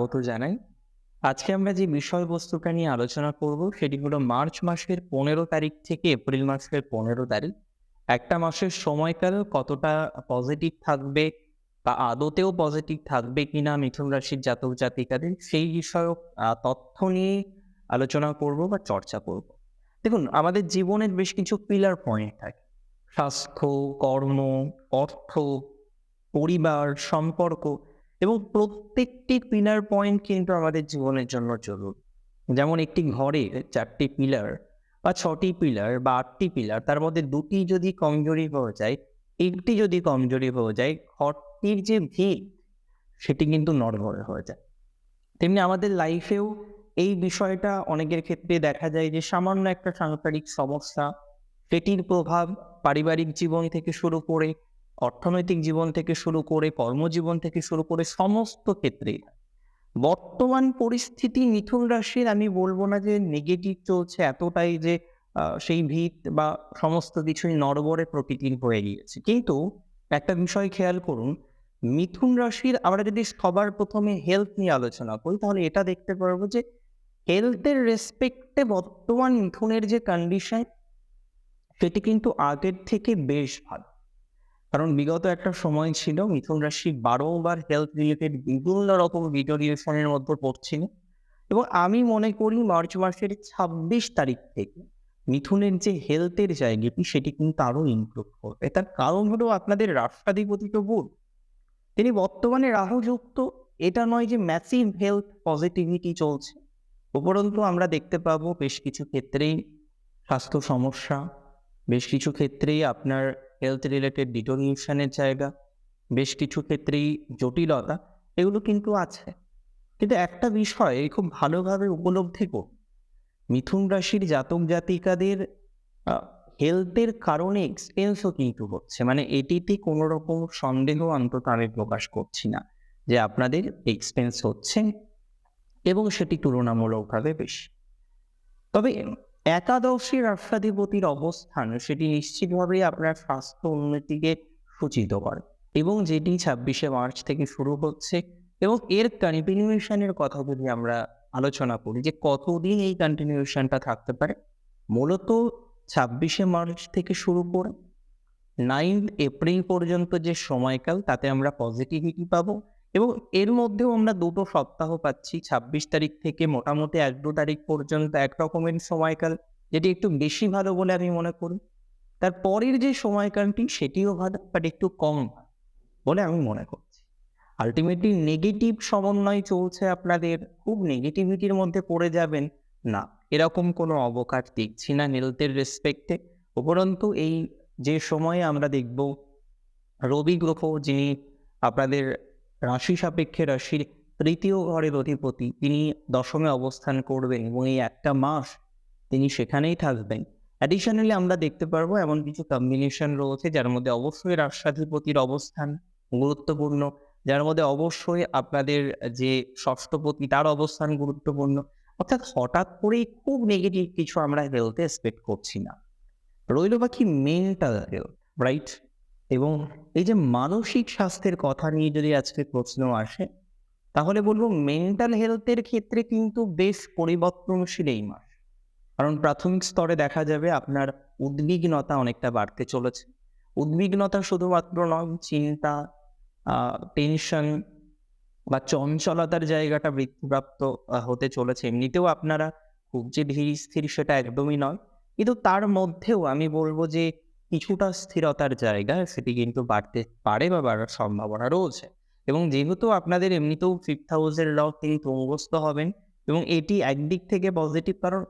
স্বাগত জানাই। আজকে আমরা যে বিষয়বস্তুটা নিয়ে আলোচনা করব সেটি হলো মার্চ মাসের পনেরো তারিখ থেকে এপ্রিল মাসের পনেরো তারিখ। একটা মাসের সময়কাল কতটা পজিটিভ থাকবে বা আদতেও পজিটিভ থাকবে কিনা মিথুন রাশির জাতক জাতিকাদের সেই বিষয়ক তথ্য নিয়ে আলোচনা করব বা চর্চা করব। দেখুন, আমাদের জীবনের বেশ কিছু পিলার পয়েন্ট থাকে। স্বাস্থ্য, কর্ম, অর্থ, পরিবার, সম্পর্ক। এবং প্রত্যেকটি পিলার পয়েন্ট কিন্তু আমাদের জীবনের জন্য জরুরি। যেমন একটি ঘরের চারটি পিলার বা ছটি পিলার বা আটটি পিলার তার মধ্যে দুটি যদি কমজোরি হয়ে যায়, একটি যদি কমজোরি হয়ে যায়, ঘরটির যে ভিত সেটি কিন্তু নড়বড়ে হয়ে যায়। তেমনি আমাদের লাইফেও এই বিষয়টা অনেকের ক্ষেত্রে দেখা যায় যে সামান্য একটা সাংসারিক সমস্যা, সেটির প্রভাব পারিবারিক জীবন থেকে শুরু করে অর্থনৈতিক জীবন থেকে শুরু করে কর্মজীবন থেকে শুরু করে সমস্ত ক্ষেত্রে বর্তমান পরিস্থিতি মিথুন রাশির আমি বলব না যে নেগেটিভ চলছে এতটাই যে সেই ভিত বা সমস্ত কিছুই নড়বড়ে প্রকৃতির হয়ে গিয়েছে। কিন্তু একটা বিষয় খেয়াল করুন, মিথুন রাশির আমরা যদি সবার প্রথমে হেলথ নিয়ে আলোচনা করি, তাহলে এটা দেখতে পারব যে হেলথের রেসপেক্টে বর্তমান মিথুনের যে কন্ডিশন সেটি কিন্তু আগের থেকে বেশ ভালো। কারণ বিগত একটা সময় ছিল মিথুন রাশি বারোবার হেলথ রিলেটেড বিভিন্ন রকম ভিডিও রিলেশনের মধ্যে পড়ছিল। এবং আমি মনে করি মার্চ মাসের ছাব্বিশ তারিখ থেকে মিথুনের যে হেলথের জায়গাটি সেটি কিন্তু আরও ইমপ্রুভ করবে। তার কারণ হলো আপনাদের রাষ্ট্রাধিপতি তো বুধ তিনি বর্তমানে রাহুযুক্ত, এটা নয় যে ম্যাসিভ হেলথ পজিটিভিটি চলছে। উপরন্তু আমরা দেখতে পাবো বেশ কিছু ক্ষেত্রেই স্বাস্থ্য সমস্যা, বেশ কিছু ক্ষেত্রেই আপনার হেলথ রিলেটেড ডিটোনিউশনের জায়গা, বেশ কিছু ক্ষেত্রেই জটিলতা, এগুলো কিন্তু আছে। কিন্তু একটা বিষয় খুব ভালোভাবে উপলব্ধি করুন। মিথুন রাশির জাতক জাতিকাদের হেলথের কারণে এক্সপেন্সও কিন্তু হচ্ছে। মানে এটিতে কোনো রকম সন্দেহ অন্তত আমি প্রকাশ করছি না যে আপনাদের এক্সপেন্স হচ্ছে এবং সেটি তুলনামূলকভাবে বেশি। তবে একাদশী রাষ্ট্রাধিপতির অবস্থান সেটি নিশ্চিতভাবেই আপনার স্বাস্থ্য উন্নতিকে সূচিত করে এবং যেটি ছাব্বিশে মার্চ থেকে শুরু হচ্ছে এবং এর কন্টিনিউশনের কথা যদি আমরা আলোচনা করি যে কতদিন এই কন্টিনিউশনটা থাকতে পারে, মূলত ছাব্বিশে মার্চ থেকে শুরু করে নাইন্থ এপ্রিল পর্যন্ত যে সময়কাল, তাতে আমরা পজিটিভিটি পাবো এবং এর মধ্যেও আমরা দুটো সপ্তাহ পাচ্ছি। ছাব্বিশ তারিখ থেকে মোটামুটি এক দু তারিখ পর্যন্ত এক রকমের সময়কাল, যেটি একটু বেশি ভালো বলে আমি মনে করি। তার পরের যে সময়কালটি, সেটিও ভালো বাট একটু কম বলে আমি মনে করছি। আলটিমেটলি নেগেটিভ সমন্বয় চলছে আপনাদের, খুব নেগেটিভিটির মধ্যে পড়ে যাবেন। না, এরকম কোনো অবকাশ দেখছি না হেলথের রেসপেক্টে উপরন্তু এই যে সময়ে আমরা দেখব, রবি গ্রহ, যিনি আপনাদের রাশি সাপেক্ষে রাশির তৃতীয় ঘরের অধিপতি, তিনি দশমে অবস্থান করবেন এবং এই একটা মাস তিনি সেখানেই থাকবেন। অ্যাডিশনালি আমরা দেখতে পারব এমন কিছু কম্বিনেশন রয়েছে যার মধ্যে অবশ্যই রাষ্ট্রাধিপতির অবস্থান গুরুত্বপূর্ণ, যার মধ্যে অবশ্যই আপনাদের যে ষষ্ঠপতি তার অবস্থান গুরুত্বপূর্ণ। অর্থাৎ হঠাৎ করেই খুব নেগেটিভ কিছু আমরা হেলথে এক্সপেক্ট করছি না। রইল বাকি মেন্টাল হেলথ রাইট এবং এই যে মানসিক স্বাস্থ্যের কথা নিয়ে যদি আজকে প্রশ্ন আসে, তাহলে বলব মেন্টাল হেলথের ক্ষেত্রে কিন্তু বেশ পরিবর্তনশীল এই মাস। কারণ প্রাথমিক স্তরে দেখা যাবে আপনার উদ্বিগ্নতা অনেকটা বাড়তে চলেছে। উদ্বিগ্নতা শুধুমাত্র নয়, চিন্তা টেনশন বা চঞ্চলতার জায়গাটা বৃদ্ধিপ্রাপ্ত হতে চলেছে। এমনিতেও আপনারা খুব যে ধীর স্থির সেটা একদমই নয়। কিন্তু তার মধ্যেও আমি বলব যে কিছুটা স্থিরতার জায়গা সেটি কিন্তু বাড়তে পারে বা বাড়ার সম্ভাবনা রয়েছে। এবং যেহেতু আপনাদের এমনিতেও ফিফথ হাউসের ল তিনি তুঙ্গস্থ হবেন এবং এটি একদিক থেকে পজিটিভ কারণ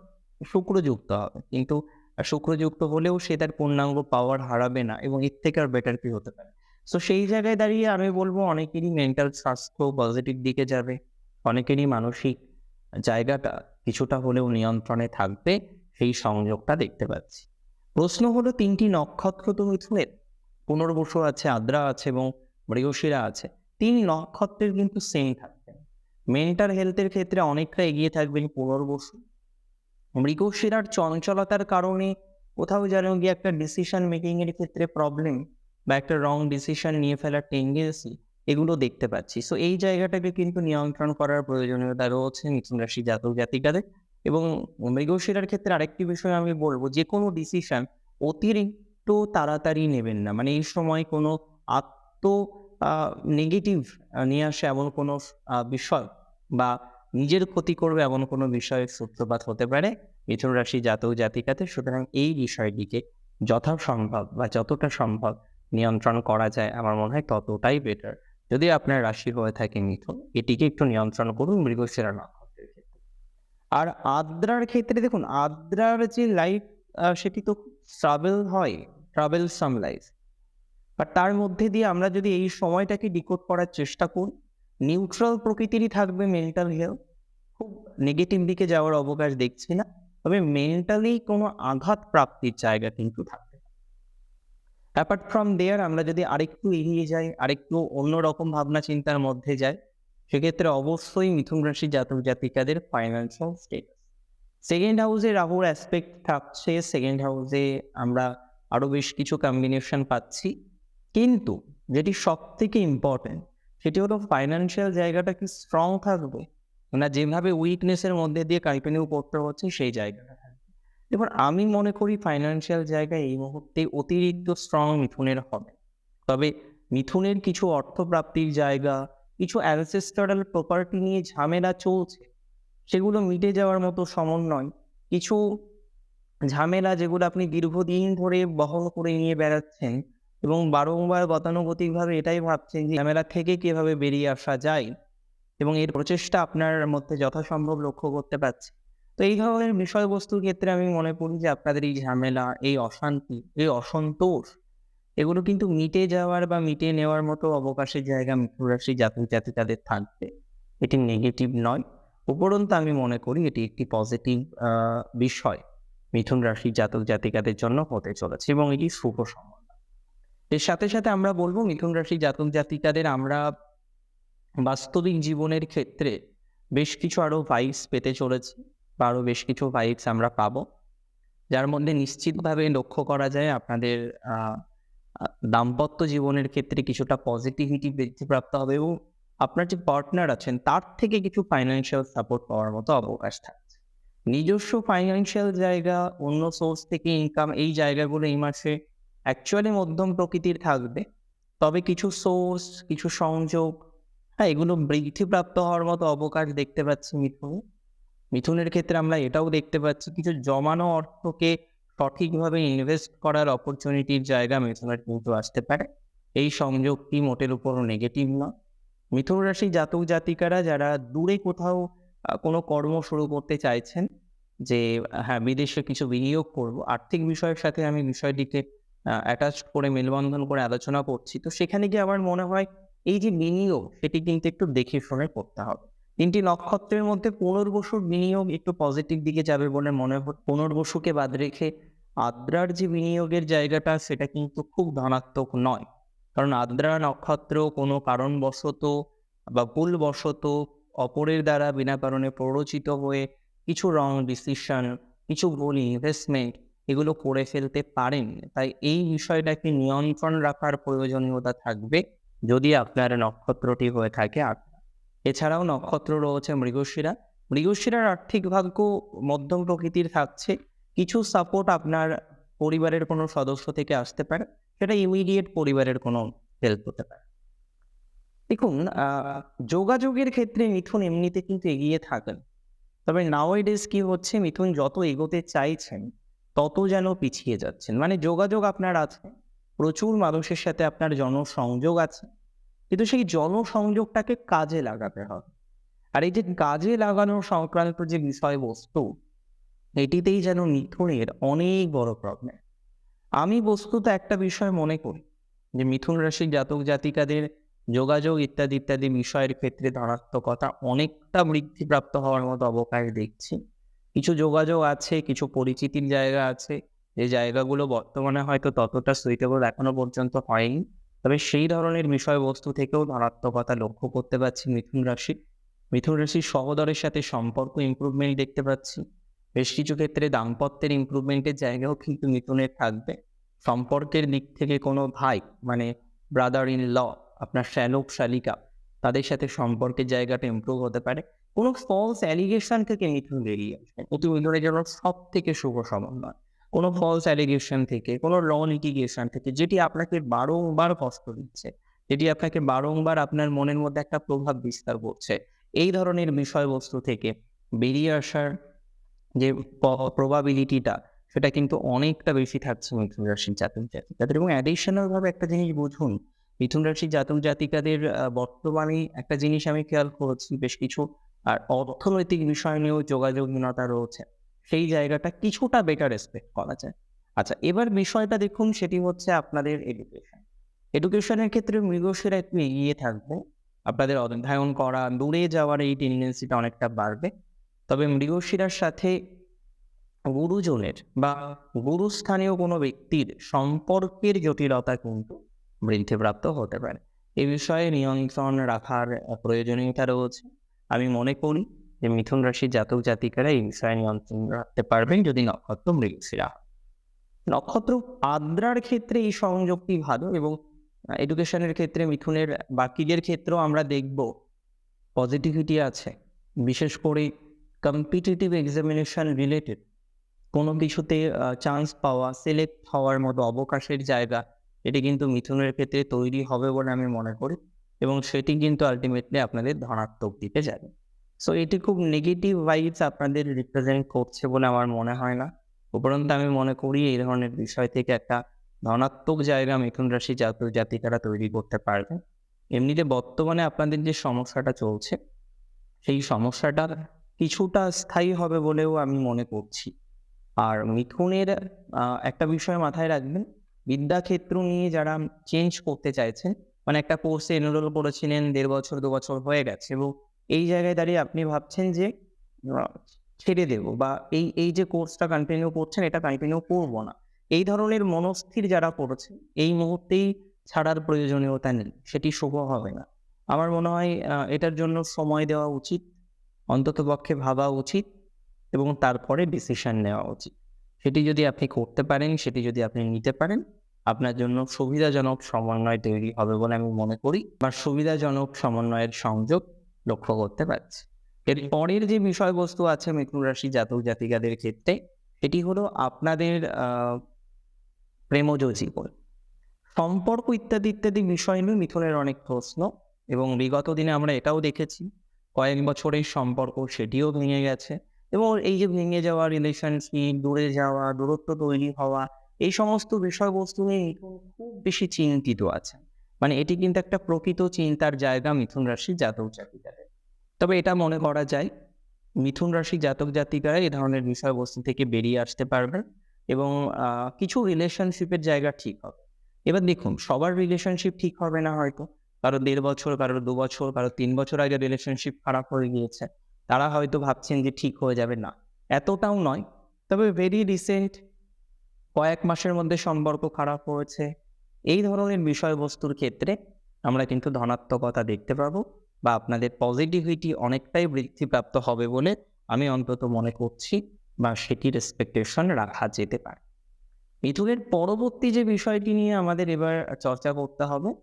শুক্রযুক্ত হবে। কিন্তু শুক্রযুক্ত হলেও সে তার পূর্ণাঙ্গ পাওয়ার হারাবে না এবং এর থেকে আর বেটার কি হতে পারে? সো সেই জায়গায় দাঁড়িয়ে আমি বলব অনেকেরই মেন্টাল স্বাস্থ্য পজিটিভ দিকে যাবে, অনেকেরই মানসিক জায়গাটা কিছুটা হলেও নিয়ন্ত্রণে থাকবে, সেই সংযোগটা দেখতে পাচ্ছি। প্রশ্ন হলো, তিনটি নক্ষত্র তো মিথুনের। পুনর্বসু আছে, আদ্রা আছে এবং মৃগশিরা আছে। তিন নক্ষত্রের কিন্তু সেম থাকবে। মেন্টাল হেলথের ক্ষেত্রে অনেকটা এগিয়ে থাকবেন পুনর্বসু। মৃগশিরার চঞ্চলতার কারণে কোথাও যেন গিয়ে একটা ডিসিশন মেকিং এর ক্ষেত্রে প্রবলেম বা একটা রং ডিসিশন নিয়ে ফেলার টেন্ডেন্সি এগুলো দেখতে পাচ্ছি। সো এই জায়গাটাকে কিন্তু নিয়ন্ত্রণ করার প্রয়োজনীয়তা রয়েছে মিথুন রাশি জাতক জাতিকাদের। এবং মৃগশিরার ক্ষেত্রে আরেকটি বিষয় আমি বলব যে কোনো ডিসিশন অতিরিক্ত তাড়াতাড়ি নেবেন না। মানে এই সময় কোনো আত্ম নেগেটিভ নিয়ে আসে এমন কোনো বিষয় বা নিজের ক্ষতি করবে এমন কোনো বিষয়ের সূত্রপাত হতে পারে। মিথুন রাশি জাতক জাতিকাতে সুতরাং এই বিষয়টিকে যথাসম্ভব বা যতটা সম্ভব নিয়ন্ত্রণ করা যায় আমার মনে হয় ততটাই বেটার যদি আপনার রাশি হয়ে থাকে মিথুন, এটিকে একটু নিয়ন্ত্রণ করুন মৃগশিরা ক্ষেত্রে আর আদ্রার ক্ষেত্রে দেখুন, আদ্রার যে লাইফ সেটি তো ট্রাভেল হয় ট্রাভেল সাম লাইফ বাট তার মধ্যে দিয়ে আমরা যদি এই সময়টাকে ডিকোড করার চেষ্টা করি নিউট্রাল প্রকৃতিরই থাকবে মেন্টাল হেলথ খুব নেগেটিভ দিকে যাওয়ার অবকাশ দেখছি না, তবে মেন্টালি কোনো আঘাত প্রাপ্তির জায়গা কিন্তু থাকবে অ্যাপার্ট ফ্রম দেয়ার আমরা যদি আরেকটু এগিয়ে যাই, আরেকটু অন্যরকম ভাবনা চিন্তার মধ্যে যাই সেক্ষেত্রে অবশ্যই মিথুন রাশি জাতক জাতিকাদের ফাইন্যান্সিয়াল স্টেটাস সেকেন্ড হাউসে রাহুর অ্যাসপেক্ট থাকছে সেকেন্ড হাউসে আমরা আরও বেশ কিছু কম্বিনেশন পাচ্ছি। কিন্তু যেটি সব থেকে ইম্পর্টেন্ট সেটি হলো ফাইন্যান্সিয়াল জায়গাটা কি স্ট্রং থাকবে। না যেভাবে উইকনেসের মধ্যে দিয়ে কন্টিনিউ করতে হচ্ছে সেই জায়গাটা দেখুন আমি মনে করি ফাইন্যান্সিয়াল জায়গায় এই মুহূর্তে অতিরিক্ত স্ট্রং মিথুনের হবে। তবে মিথুনের কিছু অর্থপ্রাপ্তির জায়গা কিছু অ্যানসেস্টারাল প্রপার্টি নিয়ে ঝামেলা চলছে, সেগুলো মিটে যাওয়ার মতো সমন্বয়। কিছু ঝামেলা যেগুলো আপনি দীর্ঘদিন ধরে বহন করে নিয়ে বেড়াচ্ছেন এবং বারংবার গতানুগতিকভাবে এটাই ভাবছেন যে ঝামেলা থেকে কীভাবে বেরিয়ে আসা যায় এবং এর প্রচেষ্টা আপনার মধ্যে যথাসম্ভব লক্ষ্য করতে পারছি। তো এই ধরনের বিষয়বস্তুর ক্ষেত্রে আমি মনে করি যে আপনাদের এই ঝামেলা, এই অশান্তি, এই অসন্তোষ এগুলো কিন্তু মিটে যাওয়ার বা মিটে নেওয়ার মতো অবকাশের জায়গা মিথুন রাশি জাতক জাতিকাদের থাকবে। এটি নেগেটিভ নয়। উপরন্তু আমি মনে করি এটি একটি পজিটিভ বিষয়। মিথুন রাশি জাতক জাতিকাদের জন্য হতে চলেছে এবং এটি শুভ সময়। এর সাথে সাথে আমরা বলব মিথুন রাশি জাতক জাতিকাদের আমরা বাস্তবিক জীবনের ক্ষেত্রে বেশ কিছু আরও ভাইবস পেতে চলেছি বা আরও বেশ কিছু ভাইবস আমরা পাবো। যার মধ্যে নিশ্চিতভাবে লক্ষ্য করা যায় আপনাদের দাম্পত্য জীবনের ক্ষেত্রে কিছুটা পজিটিভিটি বৃদ্ধিপ্রাপ্ত হবে এবং আপনার যে পার্টনার আছেন, তার থেকে কিছু ফাইন্যান্সিয়াল সাপোর্ট পাওয়ার মতো অবকাশ থাকছে। নিজস্ব ফাইন্যান্সিয়াল জায়গা, অন্য সোর্স থেকে ইনকাম এই জায়গাগুলো এই মাসে অ্যাকচুয়ালি মধ্যম প্রকৃতির থাকবে। তবে কিছু সোর্স কিছু সংযোগ হ্যাঁ এগুলো বৃদ্ধিপ্রাপ্ত হওয়ার মতো অবকাশ দেখতে পাচ্ছি মিথুন। মিথুনের ক্ষেত্রে আমরা এটাও দেখতে পাচ্ছি, কিছু জমানো অর্থকে সঠিকভাবে ইনভেস্ট করার অপরচুনিটির জায়গা মিথুনের কিন্তু আসতে পারে। এই সংযোগটি মোটের উপর নেগেটিভ না মিথুন রাশি জাতক জাতিকারা যারা দূরে কোথাও কোনো কর্ম শুরু করতে চাইছেন, যে হ্যাঁ বিদেশে কিছু বিনিয়োগ করব, আর্থিক বিষয়ের সাথে আমি বিষয়টিকে অ্যাটাচ করে, মেলবন্ধন করে আলোচনা করছি, তো সেখানে গিয়ে আমার মনে হয় এই যে বিনিয়োগ, সেটি কিন্তু একটু দেখে শুনে করতে হবে। তিনটি নক্ষত্রের মধ্যে পুনর্বসুর বিনিয়োগ একটু পজিটিভ দিকে যাবে বলে মনে হয় পুনর্বসুকে বাদ রেখে আদ্রার যে বিনিয়োগের জায়গাটা, সেটা কিন্তু খুব ধনাত্মক নয়। কারণ আদ্রা নক্ষত্র কোনো কারণবশত বা ভুলবশত অপরের দ্বারা বিনা কারণে প্ররোচিত হয়ে কিছু রং ডিসিশন কিছু ভুল ইনভেস্টমেন্ট এগুলো করে ফেলতে পারেন। তাই এই বিষয়টাকে নিয়ন্ত্রণ রাখার প্রয়োজনীয়তা থাকবে যদি আপনার নক্ষত্রটি হয়ে থাকে আদ্রা। এছাড়াও নক্ষত্র রয়েছে মৃগশিরা। মৃগশিরার আর্থিক ভাগ্য মধ্যম প্রকৃতির থাকছে। কিছু সাপোর্ট আপনার পরিবারের কোনো সদস্য থেকে আসতে পারে, সেটা ইমিডিয়েট পরিবারের কোনো হেল্প হতে পারে। দেখুন যোগাযোগের ক্ষেত্রে মিথুন এমনিতে কিন্তু এগিয়ে থাকেন, তবে নাওয়াইডেজ কি হচ্ছে, মিথুন যত এগোতে চাইছেন, তত যেন পিছিয়ে যাচ্ছেন। মানে যোগাযোগ আপনার আছে, প্রচুর মানুষের সাথে আপনার জনসংযোগ আছে, কিন্তু সেই জনসংযোগটাকে কাজে লাগাতে হবে। আর এই যে কাজে লাগানো সংক্রান্ত যে বিষয়বস্তু এটিতেই যেন মিথুনের অনেক বড় প্রবলেম আমি বস্তুত একটা বিষয় মনে করি, যে মিথুন রাশির জাতক জাতিকাদের যোগাযোগ ইত্যাদি ইত্যাদি বিষয়ের ক্ষেত্রে ধনাত্মকতা অনেকটা বৃদ্ধিপ্রাপ্ত হওয়ার মতো অবকাশ দেখছি। কিছু যোগাযোগ আছে, কিছু পরিচিতির জায়গা আছে, যে জায়গাগুলো বর্তমানে হয়তো ততটা সুইটেবল এখনও পর্যন্ত হয়নি। তবে সেই ধরনের বিষয়বস্তু থেকেও ধনাত্মকতা লক্ষ্য করতে পারছি মিথুন রাশি। মিথুন রাশির সহদরের সাথে সম্পর্ক ইম্প্রুভমেন্ট দেখতে পাচ্ছি। বেশ কিছু ক্ষেত্রে দাম্পত্যের ইম্প্রুভমেন্টের জায়গাও কিন্তু মিথুনের থাকবে। সম্পর্কের দিক থেকে কোনো ভাই মানে ব্রাদার ইন ল আপনার শ্যালক, শালিকা, তাদের সাথে সম্পর্কের জায়গাটা ইমপ্রুভ হতে পারে। কোনো ফলস অ্যালিগেশন থেকে মিথুন বেরিয়ে আসবে। অতি মিথুনের জন্য সব থেকে শুভ সমন্বয় কোনো ফলস অ্যালিগেশন থেকে, কোনো ল লিটিগেশন থেকে, যেটি আপনাকে বারংবার কষ্ট দিচ্ছে, যেটি আপনাকে বারংবার আপনার মনের মধ্যে একটা প্রভাব বিস্তার করছে, এই ধরনের বিষয়বস্তু থেকে বেরিয়ে আসার যে প্রবাবিলিটিটা সেটা কিন্তু অনেকটা বেশি থাকছে মিথুন রাশির জাতক জাতিকাদের। এবং অ্যাডিশনাল ভাবে একটা জিনিস বুঝুন, মিথুন রাশির জাতক জাতিকাদের বর্তমানে একটা জিনিস আমি খেয়াল করেছি, বেশ কিছু, আর অর্থনৈতিক বিষয় নিয়েও যোগাযোগহীনতা রয়েছে, সেই জায়গাটা কিছুটা বেটার এক্সপেক্ট করা যায়। আচ্ছা এবার বিষয়টা দেখুন, সেটি হচ্ছে আপনাদের এডুকেশন এডুকেশনের ক্ষেত্রে মৃগশিরা একটু এগিয়ে থাকবে, আপনাদের অধ্যয়ন করা, দূরে যাওয়ার এই টেন্ডেন্সিটা অনেকটা বাড়বে। তবে মৃগশিরার সাথে গুরুজনের বা গুরুস্থানীয় কোনো ব্যক্তির সম্পর্কের জটিলতা কিন্তু বৃদ্ধিপ্রাপ্ত হতে পারে। এ বিষয়ে নিয়ন্ত্রণ রাখার প্রয়োজনীয়তা রয়েছে। আমি মনে করি যে মিথুন রাশির জাতক জাতিকারা এই বিষয়ে নিয়ন্ত্রণ রাখতে পারবেন যদি নক্ষত্র মৃগশিরা নক্ষত্র আদ্রার ক্ষেত্রে এই সংযোগটি ভালো এবং এডুকেশনের ক্ষেত্রে মিথুনের বাকিদের ক্ষেত্রেও আমরা দেখব পজিটিভিটি আছে। বিশেষ করে কম্পিটিটিভ এক্সামিনেশন রিলেটেড কোনো কিছুতে চান্স পাওয়া সিলেক্ট হওয়ার মতো অবকাশের জায়গা, এটি কিন্তু মিথুনের ক্ষেত্রে তৈরি হবে বলে আমি মনে করি এবং সেটি কিন্তু আলটিমেটলি আপনাদের ধনাত্মক দিকে যাবে। সো এটি খুব নেগেটিভ ভাইবস আপনাদের রিপ্রেজেন্ট করছে বলে আমার মনে হয় না। উপরন্তু আমি মনে করি এই ধরনের বিষয় থেকে একটা ধনাত্মক জায়গা মিথুন রাশি জাতক জাতিকারা তৈরি করতে পারবে। এমনিতে বর্তমানে আপনাদের যে সমস্যাটা চলছে, সেই সমস্যাটা কিছুটা স্থায়ী হবে বলেও আমি মনে করছি। আর মিথুনের একটা বিষয় মাথায় রাখবেন, বিদ্যাক্ষেত্র নিয়ে যারা চেঞ্জ করতে চাইছেন মানে একটা কোর্সে এনরোল করেছিলেন, দেড় বছর, দু বছর হয়ে গেছে, এবং এই জায়গায় দাঁড়িয়ে আপনি ভাবছেন যে ছেড়ে দেব বা এই এই যে কোর্সটা কন্টিনিউ করছেন, এটা কন্টিনিউ করব না। এই ধরনের মনস্থির যারা করেছে এই মুহূর্তেই ছাড়ার প্রয়োজনীয়তা নেই, সেটি শুভ হবে না। আমার মনে হয় এটার জন্য সময় দেওয়া উচিত। অন্ততপক্ষে ভাবা উচিত এবং তারপরে ডিসিশন নেওয়া উচিত। সেটি যদি আপনি করতে পারেন, সেটি যদি আপনি নিতে পারেন, আপনার জন্য সুবিধাজনক সমন্বয় তৈরি হবে বলে আমি মনে করি বা সুবিধাজনক সমন্বয়ের সংযোগ লক্ষ্য করতে পারছি। এর পরের যে বিষয়বস্তু আছে মিথুন রাশি জাতক জাতিকাদের ক্ষেত্রে, সেটি হলো আপনাদের প্রেমজ জীবন। সম্পর্ক ইত্যাদি ইত্যাদি বিষয় নিয়ে মিথুনের অনেক প্রশ্ন এবং বিগত দিনে আমরা এটাও দেখেছি কয়েক বছরের সম্পর্ক সেটিও ভেঙে গেছে এবং এই যে ভেঙে যাওয়া রিলেশনশিপ দূরে যাওয়া, দূরত্ব তৈরি হওয়া, এই সমস্ত বিষয়বস্তু নিয়ে মিথুন খুব বেশি চিন্তিত আছে। মানে এটি কিন্তু একটা প্রকৃত চিন্তার জায়গা মিথুন রাশি জাতক জাতিকাদের। তবে এটা মনে করা যায়, মিথুন রাশি জাতক জাতিকারা এই ধরনের বিষয়বস্তু থেকে বেরিয়ে আসতে পারবেন এবং কিছু রিলেশনশিপের জায়গা ঠিক হবে। এবার দেখুন, সবার রিলেশনশিপ ঠিক হবে না হয়তো। কারও দেড় বছর, কারও দু বছর, কারও তিন বছর আগে রিলেশনশিপ খারাপ হয়ে গিয়েছে। তারা হয়তো ভাবছেন যে ঠিক হয়ে যাবে না। এতটাও নয়। তবে ভেরি রিসেন্ট কয়েক মাসের মধ্যে সম্পর্ক খারাপ হয়েছে। এই ধরনের বিষয়বস্তুর ক্ষেত্রে আমরা কিন্তু ধনাত্মকতা দেখতে পাবো বা আপনাদের পজিটিভিটি অনেকটাই বৃদ্ধিপ্রাপ্ত হবে বলে আমি অন্তত মনে করছি বা সেটির এক্সপেকটেশন রাখা যেতে পারে। মিথুনের পরবর্তী যে বিষয়টি নিয়ে আমাদের এবার চর্চা করতে হবে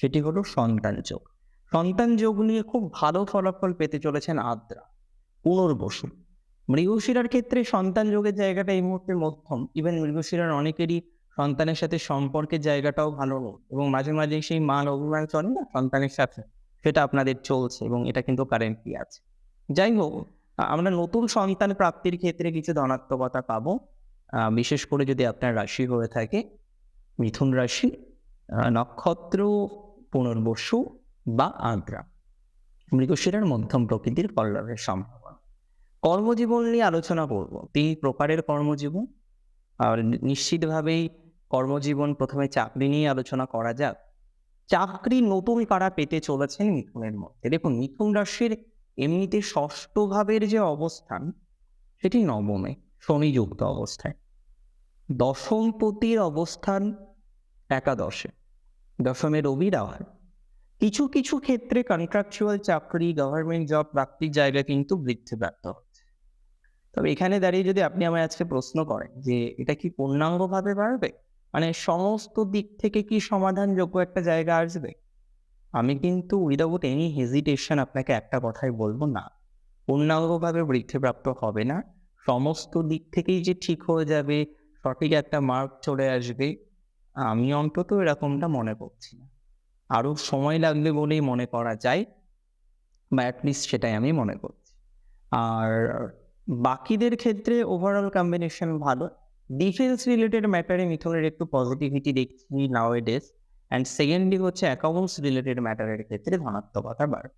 সেটি হলো সন্তান যোগ। সন্তান যোগ নিয়ে খুব ভালো ফলাফল পেতে চলেছেন আদ্রা, পুনর্বসু। মৃগশিরার ক্ষেত্রে সন্তান যোগের জায়গাটা এই মুহূর্তে মধ্যম। ইভেন মৃগশিরার অনেকেরই সন্তানের সাথে সম্পর্কের জায়গাটাও ভালো এবং মাঝে মাঝে সেই মান অভিমান চলে না সন্তানের সাথে, সেটা আপনাদের চলছে এবং এটা কিন্তু কারেন্টলি আছে। যাই হোক, আমরা নতুন সন্তান প্রাপ্তির ক্ষেত্রে কিছু ধনাত্মকতা পাবো। বিশেষ করে যদি আপনার রাশি হয়ে থাকে, মিথুন রাশি নক্ষত্র পুনর্বসু বা আদ্রা। মৃগশিরার মধ্যম প্রকৃতির কল্যাণের সম্ভাবনা। কর্মজীবন নিয়ে আলোচনা করব। তিন প্রকারের কর্মজীবন। আর নিশ্চিতভাবেই কর্মজীবন প্রথমে চাকরি নিয়ে আলোচনা করা যাক। চাকরি নতুন কারা পেতে চলেছেন মিথুনের মধ্যে? দেখুন, মিথুন রাশির এমনিতে ষষ্ঠ ভাবের যে অবস্থান, সেটি নবমে, শনিযুক্ত অবস্থায়। দশমপতির অবস্থান একাদশে। দশমে রবি রাওয়ার কিছু কিছু ক্ষেত্রে কন্ট্রাকচুয়াল চাকরি গভর্নমেন্ট জব প্রাপ্তির জায়গা কিন্তু বৃদ্ধিপ্রাপ্ত হচ্ছে। তবে এখানে দাঁড়িয়ে যদি আপনি আমায় আজকে প্রশ্ন করেন যে এটা কি পূর্ণাঙ্গভাবে বাড়বে? মানে সমস্ত দিক থেকে কি সমাধানযোগ্য একটা জায়গা আসবে? আমি কিন্তু উইদাউট এনি হেজিটেশন আপনাকে একটা কথাই বলব, না। পূর্ণাঙ্গভাবে বৃদ্ধিপ্রাপ্ত হবে না। সমস্ত দিক থেকেই যে ঠিক হয়ে যাবে, সঠিক একটা মার্ক চলে আসবে আমি অন্তত এরকমটা মনে করছি না। আরও সময় লাগবে বলেই মনে করা যায়, বা অ্যাটলিস্ট সেটাই আমি মনে করছি। আর বাকিদের ক্ষেত্রে ওভারঅল কম্বিনেশন ভালো। ডিফেন্স রিলেটেড ম্যাটারে মিথুনের একটু পজিটিভিটি দেখছি নাও ডেজ অ্যান্ড সেকেন্ডলি হচ্ছে অ্যাকাউন্টস রিলেটেড ম্যাটারের ক্ষেত্রে ধনাত্মকতা বাড়বে।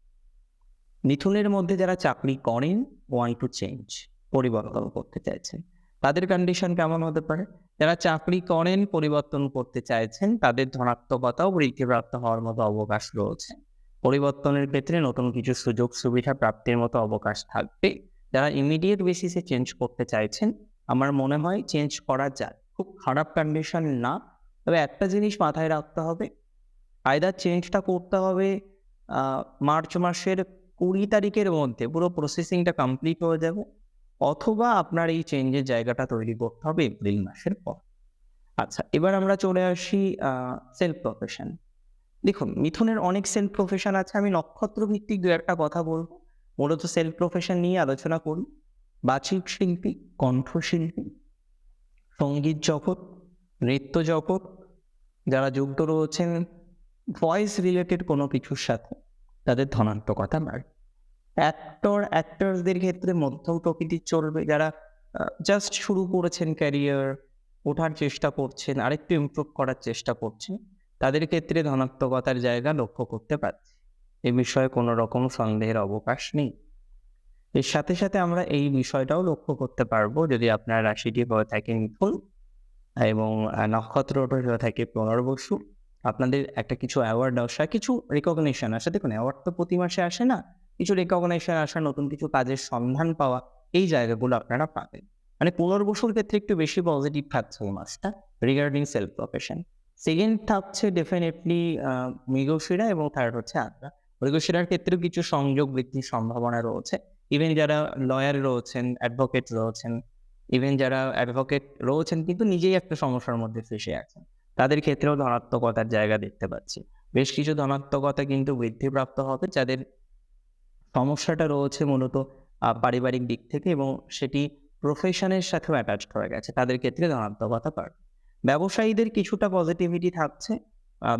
মিথুনের মধ্যে যারা চাকরি করেন ওয়ান টু চেঞ্জ পরিবর্তন করতে চাইছেন, তাদের কন্ডিশন কেমন হতে পারে? যারা চাকরি করেন, পরিবর্তন করতে চাইছেন, তাদের ধনাত্মকতাও বৃদ্ধিপ্রাপ্ত হওয়ার মতো অবকাশ রয়েছে। পরিবর্তনের ক্ষেত্রে নতুন কিছু সুযোগ সুবিধা প্রাপ্তির মতো অবকাশ থাকবে। যারা ইমিডিয়েট বেসিসে চেঞ্জ করতে চাইছেন, আমার মনে হয় চেঞ্জ করা যায় খুব খারাপ কন্ডিশন না, তবে একটা জিনিস মাথায় রাখতে হবে। আয়দার চেঞ্জটা করতে হবে মার্চ মাসের কুড়ি তারিখের মধ্যে, পুরো প্রসেসিংটা কমপ্লিট হয়ে যাবে। অথবা আপনার এই চেঞ্জের জায়গাটা তৈরি করতে হবে এপ্রিল মাসের পর। আচ্ছা এবার আমরা চলে আসি সেলফ প্রফেশন দেখুন, মিথুনের অনেক সেলফ প্রফেশন আছে, আমি নক্ষত্র ভিত্তিক দু একটা কথা বলব। মূলত সেলফ প্রফেশন নিয়ে আলোচনা করি। বাচিক শিল্পী, কণ্ঠশিল্পী, সংগীত জগৎ, নৃত্য জগৎ, যারা যুক্ত রয়েছেন ভয়েস রিলেটেড কোনো কিছুর সাথে তাদের ধনাত্মকতা বাড়ে। অ্যাক্টর অ্যাক্টার্সদের ক্ষেত্রে মধ্যম প্রকৃতির চলবে যারা জাস্ট শুরু করেছেন ক্যারিয়ার ওঠার চেষ্টা করছেন, আরেকটু ইমপ্রুভ করার চেষ্টা করছেন, তাদের ক্ষেত্রে ধনাত্মকতার জায়গা লক্ষ্য করতে পারছি। এ বিষয়ে কোনো রকম সন্দেহের অবকাশ নেই। এর সাথে সাথে আমরা এই বিষয়টাও লক্ষ্য করতে পারব, যদি আপনার রাশিটি হয়ে থাকে মিথুন এবং নক্ষত্রটা হয়ে থাকে পুনর্বসু, আপনাদের একটা কিছু অ্যাওয়ার্ড আসা, কিছু রেকগনিশন আসে, দেখুন অ্যাওয়ার্ড তো প্রতি মাসে আসে না কিছু রেকগনিশন আসা, নতুন কিছু কাজের সন্ধান পাওয়া, এই জায়গাগুলো আপনারা পাবেন। মানে পুনর্বসুর ক্ষেত্রে একটু বেশি পজিটিভ থাকছে এই মাসটা রিগার্ডিং সেলফ প্রফেশন সেকেন্ড থাকছে ডেফিনেটলি মৃগশিরা এবং থার্ড হচ্ছে আদ্রা। মৃগশিরার ক্ষেত্রেও কিছু সংযোগ বৃদ্ধির সম্ভাবনা রয়েছে। ইভেন যারা লয়ার রয়েছেন অ্যাডভোকেট রয়েছেন ইভেন যারা অ্যাডভোকেট রয়েছেন, কিন্তু নিজেই একটা সমস্যার মধ্যে ফেসে আছেন। তাদের ক্ষেত্রেও ধনাত্মকতার জায়গা দেখতে পাচ্ছি। বেশ কিছু ধনাত্মকতা কিন্তু বৃদ্ধিপ্রাপ্ত হবে, যাদের সমস্যাটা রয়েছে মূলত পারিবারিক দিক থেকে এবং সেটি প্রফেশনের সাথেও অ্যাটাচড হয়ে গেছে। তাদের ক্ষেত্রে ধনাত্মকতা পার ব্যবসায়ীদের কিছুটা পজিটিভিটি থাকছে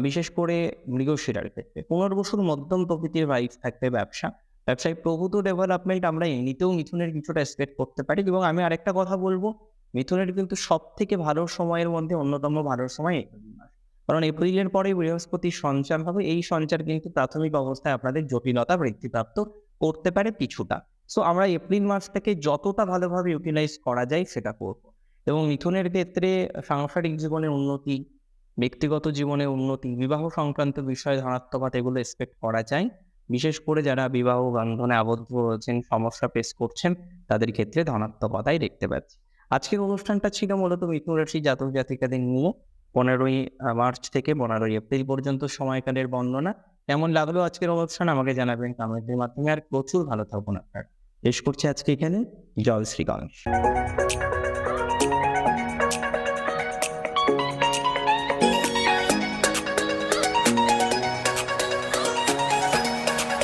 বিশেষ করে মৃগশিরার ক্ষেত্রে। পুনর্বসুর মধ্যম প্রকৃতির ভাইব থাকবে ব্যবসা। ব্যবসায় প্রভূত ডেভেলপমেন্ট আমরা এমনিতেও মিথুনের কিছুটা এক্সপেক্ট করতে পারি এবং আমি আরেকটা কথা বলব, মিথুনের কিন্তু সব থেকে ভালো সময়ের মধ্যে অন্যতম ভালো সময় কারণ এপ্রিলের পরে বৃহস্পতির সঞ্চার হবে, এই সঞ্চার কিন্তু প্রাথমিক অবস্থায় আপনাদের জটিলতা বৃদ্ধিপ্রাপ্ত করতে পারে কিছুটা। সো আমরা এপ্রিল মাসটাকে যতটা ভালোভাবে ইউটিলাইজ করা যায় সেটা করব। এবং মিথুনের ক্ষেত্রে সাংসারিক জীবনের উন্নতি, ব্যক্তিগত জীবনে উন্নতি, বিবাহ সংক্রান্ত বিষয়ে ধনাত্মকতা এগুলো এক্সপেক্ট করা যায়। বিশেষ করে যারা বিবাহ বন্ধনে আবদ্ধ রয়েছেন, সমস্যা ফেস করছেন, তাদের ক্ষেত্রে ধনাত্মকতাই দেখতে পাচ্ছি। আজকের অনুষ্ঠানটা ছিল মূলত মিথুন রাশি জাতক জাতিকাদের নিয়ে। পনেরোই মার্চ থেকে পনেরোই এপ্রিল পর্যন্ত সময়কালের বর্ণনা। কেমন লাগল আজকের অনুষ্ঠান আমাকে জানাবেন কমেন্টের মাধ্যমে। আর প্রচুর ভালো থাকুন আপনার। শেষ করছি আজকে এখানে। জল শ্রী গণেশ